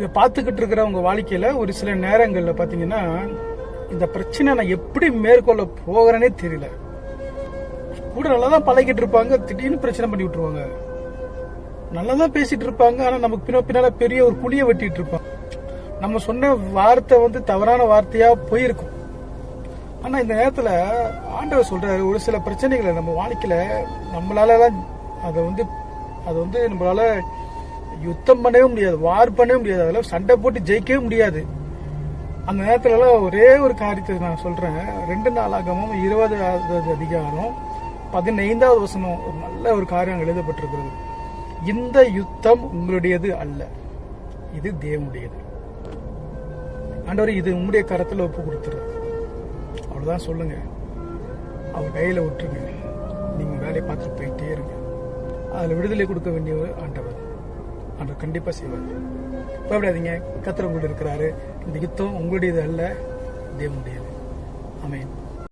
இதை பார்த்துக்கிட்டு இருக்கிற உங்க வாழ்க்கையில ஒரு சில நேரங்கள்ல பாத்தீங்கன்னா இந்த பிரச்சனை நான் எப்படி மேற்கொள்ள போகிறேனே தெரியல. கூட நல்லா தான் பழகிட்டு இருப்பாங்க திடீர்னு பிரச்சனை பண்ணி விட்டுருவாங்க. நல்லா தான் பேசிட்டு இருப்பாங்க ஆனா நமக்கு பின்ன பின்னால பெரிய ஒரு குழியை வெட்டிட்டு இருப்பாங்க. நம்ம சொன்ன வார்த்தை வந்து தவறான வார்த்தையா போயிருக்கும். ஆனா இந்த நேரத்துல ஆண்டவர் சொல்றாரு ஒரு சில பிரச்சனைகளை நம்ம வாழ்க்கையில நம்மளால தான் அதை வந்து அதை வந்து நம்மளால யுத்தம் பண்ணவே முடியாது வார் பண்ணவே முடியாது. அதில் சண்டை போட்டு ஜெயிக்கவே முடியாது. அந்த நேரத்துலலாம் ஒரே ஒரு காரியத்தை நான் சொல்றேன். ரெண்டு நாளாகமும் இருபதாவது அதிகாரம் பதினைந்தாவது வசனம் ஒரு நல்ல ஒரு காரியம் எழுதப்பட்டிருக்கிறது. இந்த யுத்தம் உங்களுடையது அல்ல. இது தேவனுடையது. ஆண்டவர் இது உங்களுடைய கரத்தில் ஒப்பு கொடுத்துரு அவ்வளவுதான் சொல்லுங்க. அவர் கையில விட்டுருங்க நீங்க வேலையை பார்த்துட்டு போயிட்டே இருங்க. அதுல விடுதலை கொடுக்க வேண்டியவர் ஆண்டவர். ஆண்டவர் கண்டிப்பாக செய்வார். பயப்படாதீங்க. கத்திர இருக்கிறாரு. இந்த யுத்தம் உங்களுடையது அல்ல. தேவனுடையது. ஆமென்.